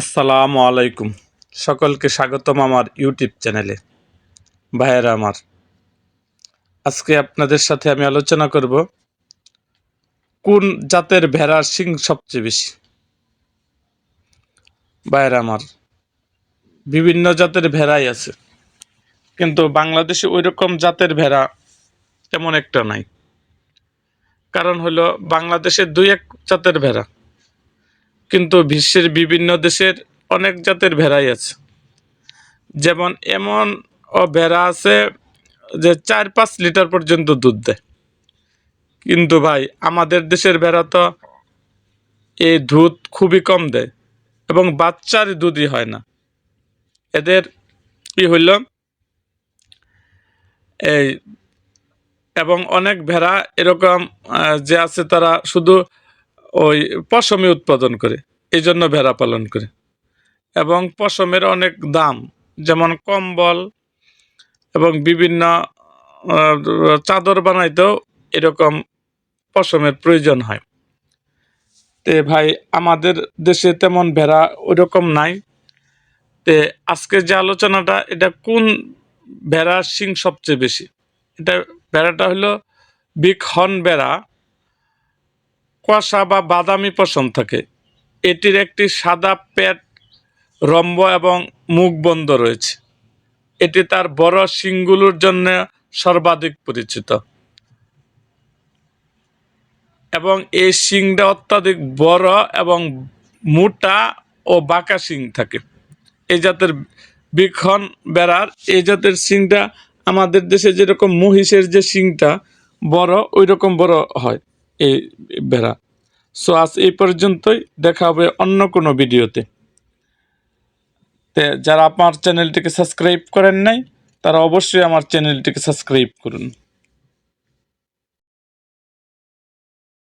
আসসালামু আলাইকুম। সকলকে স্বাগতম আমার ইউটিউব চ্যানেলে। ভাইয়েরা আমার, আজকে আপনাদের সাথে আমি আলোচনা করব কোন জাতের ভেড়ার শিং সবচেয়ে বেশি। ভাইয়েরা আমার, বিভিন্ন জাতের ভেড়াই আছে, কিন্তু বাংলাদেশে ওই রকম জাতের ভেড়া তেমন একটা নাই। কারণ হলো বাংলাদেশে দুই এক জাতের ভেড়া। কিন্তু বিশ্বের বিভিন্ন দেশের অনেক জাতের ভেড়াই আছে। যেমন এমন ও ভেড়া আছে যে চার পাঁচ লিটার পর্যন্ত দুধ দেয়। কিন্তু ভাই, আমাদের দেশের ভেড়া তো এই দুধ খুবই কম দেয় এবং বাচ্চার দুধই হয় না। এদের কি হইল? এই এবং অনেক ভেড়া এরকম যে আছে তারা শুধু ওই পশমে উৎপাদন করে, এই জন্য ভেড়া পালন করে। এবং পশমের অনেক দাম, যেমন কম্বল এবং বিভিন্ন চাদর বানাইতেও এরকম পশমের প্রয়োজন হয়। তে ভাই, আমাদের দেশে তেমন ভেড়া ওরকম নাই। তে আজকে যে আলোচনাটা, এটা কোন ভেড়ার শিং সবচেয়ে বেশি? এটা ভেড়াটা হলো বিগ হর্ন ভেড়া। কুয়াশা বা বাদামি পশম থাকে। এটির একটি সাদা পেট রম্ব এবং মুখ বন্ধ রয়েছে। এটি তার বড় শিংগুলোর জন্য সর্বাধিক পরিচিত। এবং এই শিংটা অত্যাধিক বড় এবং মোটা ও বাঁকা শিং থাকে। এই জাতের বিক্ষণ বেড়ার এই জাতের শিংটা আমাদের দেশে যেরকম মহিষের যে শিংটা বড় ওই রকম বড় হয়। এই বেড়া। সো আজ এই পর্যন্তই। দেখা হবে অন্য কোনো ভিডিওতে। যারা আমার চ্যানেলটিকে সাবস্ক্রাইব করেন নাই, তারা অবশ্যই আমার চ্যানেলটিকে সাবস্ক্রাইব করুন।